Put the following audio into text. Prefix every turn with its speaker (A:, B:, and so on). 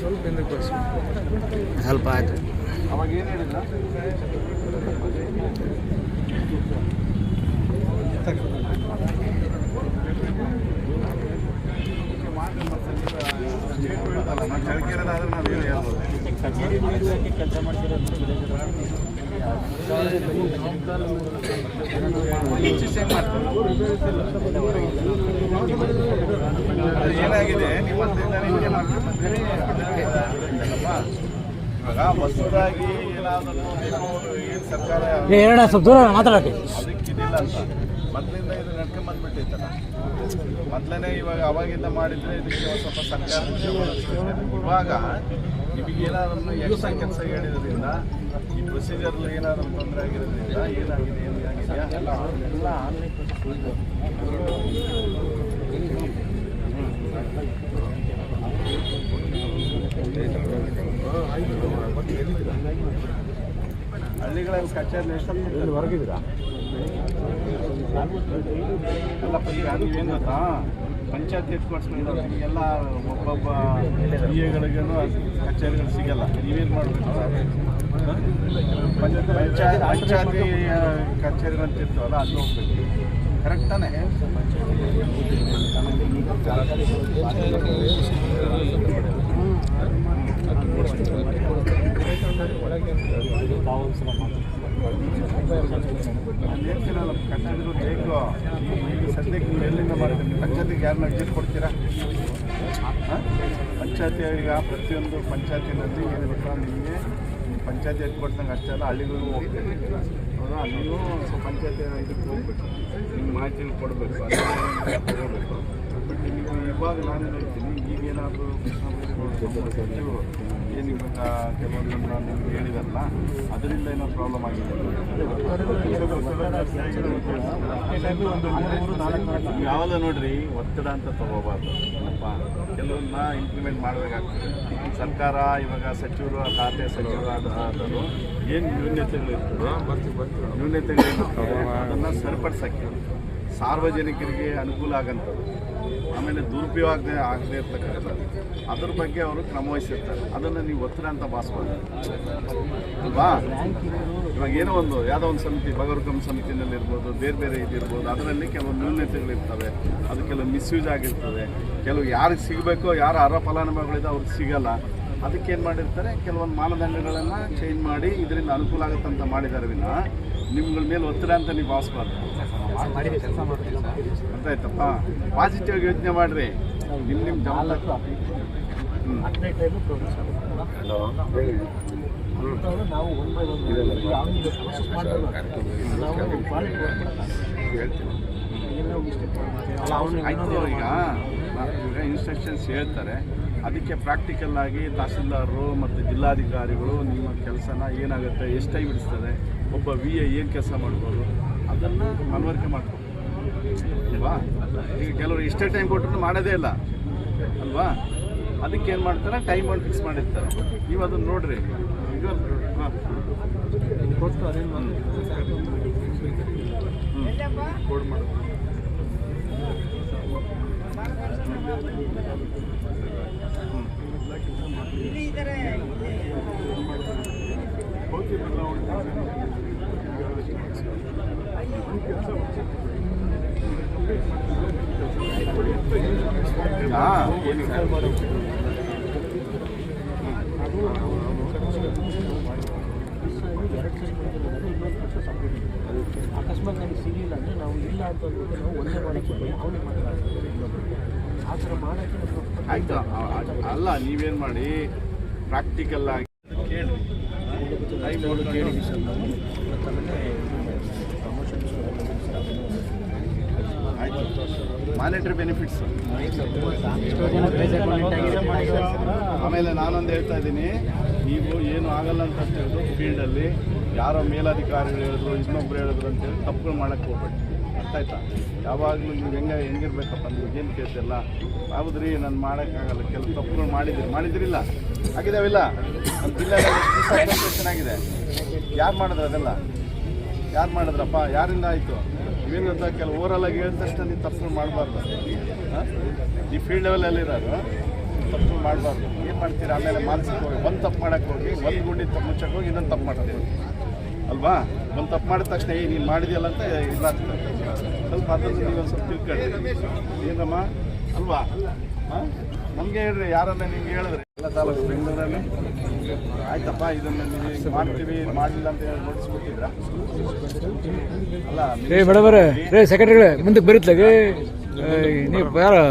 A: ಸ್ವಲ್ಪ ಹಿಂದಕ್ಕೆ ಬರ್ಸಿ
B: ಸ್ವಲ್ಪ ಆಯ್ತು
C: ಅವಾಗ ಏನು ಹೇಳಿದ್ರ ಕೆಲಸ ನಾವು ಏನಾಗಿದೆ? ಇವಾಗ ಹೊಸದಾಗಿ ಏನಾದರೂ ಏನು ಸರ್ಕಾರ ಅದಕ್ಕಿದಿಲ್ಲ ಅಂತ. ಮೊದಲಿಂದ ಇದು ನಡ್ಕೊಂಬಂದ್ಬಿಟ್ಟಿತ್ತಲ್ಲ ಮೊದಲನೇ ಇವಾಗ ಅವಾಗಿಂದ ಮಾಡಿದ್ರೆ ಇದಕ್ಕೆ ಸ್ವಲ್ಪ ಸರ್ಕಾರ ಇವಾಗ ನಿಮಗೆ ಏನಾದ್ರು ಎಕ್ಸ್ಟ್ರಾ ಕೆಲಸ ಹೇಳಿದ್ರಿಂದ ಈ ಪ್ರೊಸೀಜರ್ ಏನಾದ್ರು ತೊಂದರೆ ಆಗಿರೋದ್ರಿಂದ ಏನಾಗಿದೆ ಏನು ಹಳ್ಳಿಗಳಲ್ಲಿ ಎಷ್ಟು ಹೊರಗಿದ್ದೀರಾ ಅಲ್ಲಪ್ಪ ಈಗ ಏನು ಗೊತ್ತಾ ಪಂಚಾಯತ್ ಹೆಡ್ ನಿಮಗೆಲ್ಲ ಒಬ್ಬೊಬ್ಬ ಬಿ ಎಗಳಿಗೂ ಕಚೇರಿಗಳು ಸಿಗಲ್ಲ ನೀವೇನು ಮಾಡಬೇಕು ಪಂಚಾಯತ್ ಪಂಚಾಯತಿ ಕಚೇರಿಗಳು ಅಂತ ಇರ್ತಾವಲ್ಲ ಅಲ್ಲಿ ಹೋಗ್ಬೇಕು ಕರೆಕ್ಟ್ ತಾನೇ ನಾನು ಹೇಳ್ತೀನಲ್ಲ ಬೇಕು ಸದ್ಯಕ್ಕೆ ಎಲ್ಲಿಂದ ಮಾಡ್ತೀರಿ ಪಂಚಾಯತಿಗೆ ಯಾರನ್ನ ವಿಸಿಟ್ ಕೊಡ್ತೀರಾ ಪಂಚಾಯತಿ ಈಗ ಪ್ರತಿಯೊಂದು ಪಂಚಾಯತಿನಲ್ಲಿ ಏನು ಗೊತ್ತಾ ನಿಮಗೆ ಪಂಚಾಯತಿ ಹೆಡ್ ಕೊಡ್ತಂಗೆ ಅಷ್ಟೇ ಅಲ್ಲ ಹಳ್ಳಿಗಳಿಗೂ ಹೋಗ್ಬೇಕು ಹೌದಾ ಸ್ವಲ್ಪ ಪಂಚಾಯತಿ ಇದಕ್ಕೆ ಹೋಗ್ಬೇಕು ನಿಮ್ಗೆ ಮಾಹಿತಿ ಕೊಡಬೇಕು ಬಟ್ ಇವಾಗ ನಾನು ಹೇಳ್ತೀನಿ ಈಗೇನಾದರೂ ಏನು ಇವಾಗ ನಿಮ್ಗೆ ಹೇಳಿದಲ್ಲ ಅದರಿಂದ ಏನೋ ಪ್ರಾಬ್ಲಮ್ ಆಗಿದೆ. ಯಾವಾಗ ನೋಡ್ರಿ ಒತ್ತಡ ಅಂತ ತಗೋಬಾರ್ದು. ಅಪ್ಪ ಕೆಲವನ್ನ ಇಂಪ್ಲಿಮೆಂಟ್ ಮಾಡಬೇಕಾಗ್ತದೆ ಸರ್ಕಾರ ಇವಾಗ ಸಚಿವರು ಖಾತೆ ಸಚಿವರು ಆದ ಆದರೂ ಏನು ನ್ಯೂನ್ಯತೆಗಳು ಇರ್ತದೆ? ನ್ಯೂನ್ಯತೆಗಳಿರ್ತವೆ ಅದನ್ನು ಸರಿಪಡಿಸೋಕ್ಕೆ ಸಾರ್ವಜನಿಕರಿಗೆ ಅನುಕೂಲ ಆಗಂಥದ್ದು ಆಮೇಲೆ ದುರುಪಯೋಗ ಆಗದೆ ಇರ್ತಕ್ಕಂಥ ಅದ್ರ ಬಗ್ಗೆ ಅವರು ಕ್ರಮ ವಹಿಸಿರ್ತಾರೆ. ಅದನ್ನು ನೀವು ಒತ್ತಡ ಅಂತ ಭಾವಿಸ್ಬೋದು ಅಲ್ವಾ ಇವಾಗ ಏನೋ ಒಂದು, ಯಾವುದೋ ಒಂದು ಸಮಿತಿ ಬಗರ್ಕಂ ಸಮಿತಿನಲ್ಲಿ ಇರ್ಬೋದು, ಬೇರೆ ಬೇರೆ ಇದಿರ್ಬೋದು ಅದರಲ್ಲಿ ಕೆಲವು ನ್ಯೂನತೆಗಳಿರ್ತವೆ ಅದು ಕೆಲವು ಮಿಸ್ಯೂಸ್ ಆಗಿರ್ತದೆ. ಕೆಲವು ಯಾರಿಗೆ ಸಿಗಬೇಕೋ, ಯಾರು ಅರ್ಹ ಫಲಾನುಭವಿಗಳಿದೆ ಅವ್ರಿಗೆ ಸಿಗಲ್ಲ. ಅದಕ್ಕೆ ಏನು ಮಾಡಿರ್ತಾರೆ? ಕೆಲವೊಂದು ಮಾನದಂಡಗಳನ್ನು ಚೇಂಜ್ ಮಾಡಿ ಇದರಿಂದ ಅನುಕೂಲ ಆಗುತ್ತೆ ಅಂತ ಮಾಡಿದ್ದಾರೆ ವಿನ ನಿಮ್ಗಳ ಮೇಲೆ ಒತ್ತಡ ಅಂತ ನೀವು ಭಾವಿಸ್ಬಾರ್ದು. ಅಂತ ಆಯ್ತಪ್ಪ ಪಾಸಿಟಿವ್ ಆಗಿ ಯೋಚನೆ ಮಾಡಿರಿ. ನಿಮ್ಮ ನಿಮ್ಮ ಜವಾಬ್ದಾರಿ. ಈಗ ಈಗ ಇನ್ಸ್ಟ್ರಕ್ಷನ್ಸ್ ಹೇಳ್ತಾರೆ. ಅದಕ್ಕೆ ಪ್ರಾಕ್ಟಿಕಲ್ ಆಗಿ ತಹಸೀಲ್ದಾರರು ಮತ್ತು ಜಿಲ್ಲಾಧಿಕಾರಿಗಳು ನಿಮ್ಮ ಕೆಲಸನ ಏನಾಗುತ್ತೆ, ಎಷ್ಟು ಟೈಮ್ ಹಿಡಿಸ್ತದೆ, ಒಬ್ಬ ವಿ ಎ ಏನು ಕೆಲಸ ಮಾಡ್ಬೋದು, ಅದನ್ನು ಮನವರಿಕೆ ಮಾಡ್ಕೊ ಅಲ್ವಾ? ಈಗ ಕೆಲವರು ಇಷ್ಟೇ ಟೈಮ್ ಕೊಟ್ಟರು ಮಾಡೋದೇ ಇಲ್ಲ. ಅಲ್ವಾ? ಅದಕ್ಕೆ ಏನು ಮಾಡ್ತಾರೆ ಟೈಮ್ ಒಂದು ಫಿಕ್ಸ್ ಮಾಡಿರ್ತಾರೆ. ನೀವು ಅದನ್ನು ನೋಡ್ರಿ. ಈಗ ಹಾಂ.
A: ಕೊಟ್ಟು ಅದೇನು
C: ಇನ್ನೊಂದು ಮಾಡೋದು ಹಾಂ
A: ಅಕಸ್ಮಾತ್ ನಮಗೆ ಸಿಗಲಿಲ್ಲ ಅಂದರೆ ನಾವು ಇಲ್ಲ ಅಂತ ನಾವು ಒಂದೇ ಮಾಡಕ್ಕೆ ಅವನಿಗೆ ಮಾತಾಡ್ತೀವಿ ಆ ಥರ ಮಾಡೋಕ್ಕೆ ನಮ್ಗೆ
C: ಆಯ್ತು. ಅಲ್ಲ ನೀವೇನು ಮಾಡಿ? ಪ್ರಾಕ್ಟಿಕಲ್ ಆಗಿ. ಕೇಳಿ. ಆಯ್ತು ಮಾನಿಟರಿ ಬೆನಿಫಿಟ್ಸ್ ಆಮೇಲೆ ನಾನೊಂದು ಹೇಳ್ತಾ ಇದ್ದೀನಿ. ನೀವು ಏನು ಆಗಲ್ಲ ಅಂತ ಹೇಳಿದ್ರು ಫೀಲ್ಡಲ್ಲಿ ಯಾರೋ ಮೇಲಾಧಿಕಾರಿಗಳು ಹೇಳಿದ್ರು ಇನ್ನೊಬ್ರು ಹೇಳಿದ್ರು ಅಂತೇಳಿ ತಪ್ಪುಗಳು ಮಾಡಕ್ಕೆ ಹೋಗ್ಬೇಡಿ. ಅರ್ಥ ಆಯ್ತಾ? ಯಾವಾಗಲೂ ನೀವು ಹೆಂಗ ಹೆಂಗಿರ್ಬೇಕಪ್ಪ ನಿಮ್ಗೆ ಏನು ಕೇಳ್ತಿಲ್ಲ ಹೌದ್ರಿ ನಾನು ಮಾಡೋಕ್ಕಾಗಲ್ಲ. ಕೆಲವು ತಪ್ಪುಗಳು ಮಾಡಿದ್ರಿ. ಮಾಡಿದ್ರಿಲ್ಲ. ಆಗಿದಾವಿಲ್ಲ ನಮ್ಮ ಜಿಲ್ಲೆಯಲ್ಲಿ ಚೆನ್ನಾಗಿದೆ ಯಾರು ಮಾಡಿದ್ರು ಅದೆಲ್ಲ? ಯಾರು ಮಾಡಿದ್ರಪ್ಪ? ಯಾರಿಂದ ಆಯಿತು? ನೀವು ಗೊತ್ತಾ ಕೆಲವು ಓವರಲ್ಲಾಗಿ ಹೇಳಿದ ತಕ್ಷಣ ನೀವು ತಪ್ಪುಗಳು ಮಾಡಬಾರ್ದು. ಈ ಫೀಲ್ಡ್ ಲೆವೆಲಲ್ಲಿರೋರು ತಪ್ಪು ಮಾಡಿ ಮಾಡಬಾರ್ದು. ಏನು ಮಾಡ್ತೀರಾ? ಆಮೇಲೆ ಮಾನಸಿಕವಾಗಿ ಒಂದು ತಪ್ಪು ಮಾಡೋಕ್ಕೆ ಹೋಗಿ, ಒಂದು ಗುಂಡಿ ತಪ್ಪು ಮುಚ್ಚಕ್ಕೆ ಹೋಗಿ ಇನ್ನೊಂದು ತಪ್ಪು ಮಾಡ್ತೀವಿ ಅಲ್ವಾ? ಒಂದು ತಪ್ಪು ಮಾಡಿದ ತಕ್ಷಣ ಏ ನೀನು ಮಾಡಿದೆಯಲ್ಲ ಅಂತ ಇದಾಗ್ತದೆ. ಸ್ವಲ್ಪ ಅದನ್ನು ನೀವು ಒಂದು ಸ್ವಲ್ಪ ತಿಳ್ಕೊಳ್ಳಿ. ಏನಮ್ಮ ಅಲ್ವಾ? ಹಾಂ? ನಮಗೆ ಹೇಳ್ರಿ ಯಾರನ್ನ ನಿಮ್ಗೆ ಹೇಳಿದ್ರೆ. ಎಲ್ಲ ತಾಲೂಕು ಬೆಂಗಳೂರಲ್ಲಿ. ಆಯ್ತಪ್ಪ ಇದನ್ನು ನೀವು ಮಾಡ್ತೀವಿ ಮಾಡಲಿಲ್ಲ ಅಂತ ಹೇಳಿ ನೋಟಿಸ್ ಕೊಟ್ಟಿದ್ರಾ ಅಲ್ಲ
B: ಸೆಕ್ರೆಟರಿಗಳೇ ಮುಂದಕ್ಕೆ ಬರುತ್ತೆ ನೀವು ಯಾರು?